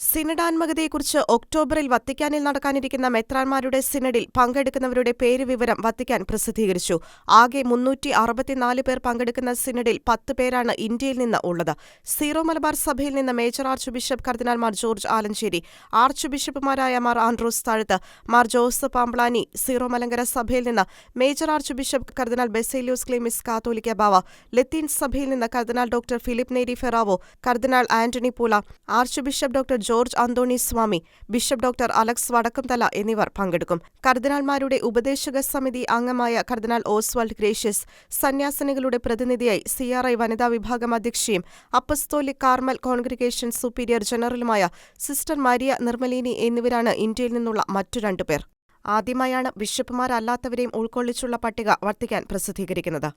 സിനഡാത്മകതയെക്കുറിച്ച് ഒക്ടോബറിൽ വത്തിക്കാനിൽ നടക്കാനിരിക്കുന്ന മെത്രാൻമാരുടെ സിനഡിൽ പങ്കെടുക്കുന്നവരുടെ പേര് വിവരം വത്തിക്കാൻ പ്രസിദ്ധീകരിച്ചു. ആകെ മുന്നൂറ്റി അറുപത്തിനാല് പേർ പങ്കെടുക്കുന്ന സിനഡിൽ പത്ത് പേരാണ് ഇന്ത്യയിൽ നിന്ന് ഉള്ളത്. സീറോ മലബാർ സഭയിൽ നിന്ന് major archbishop cardinal Mar George Alencherry arch ബിഷപ്പുമാരായ Mar Andrews Thazhath Mar Joseph Pamplany Syro Malankara സഭയിൽ നിന്ന് major archbishop cardinal Baselios Cleemis Catholicos Bava ലത്തീൻ സഭയിൽ നിന്ന് cardinal doctor Philip Neri Ferrao cardinal Anthony Poola archbishop doctor George Anthony Swamy bishop doctor Alex Vadakkumthala എന്നിവർ പങ്കെടുക്കും. കർദിനാൾമാരുടെ ഉപദേശക സമിതി അംഗമായ കർദിനാൾ Oswald gracious സന്യാസിനികളുടെ പ്രതിനിധിയായി സിആർഐ വനിതാ വിഭാഗം അധ്യക്ഷയും അപ്പസ്തോലിക് കാർമൽ കോൺഗ്രിഗേഷൻ സുപ്പീരിയർ ജനറലുമായ സിസ്റ്റർ മരിയ നിർമ്മലീനി എന്നിവരാണ് ഇന്ത്യയിൽ നിന്നുള്ള മറ്റു രണ്ടുപേർ ആദ്യമായാണ് ബിഷപ്പുമാരല്ലാത്തവരെയും ഉൾക്കൊള്ളിച്ചുള്ള പട്ടിക വത്തിക്കാൻ പ്രസിദ്ധീകരിക്കുന്നത്.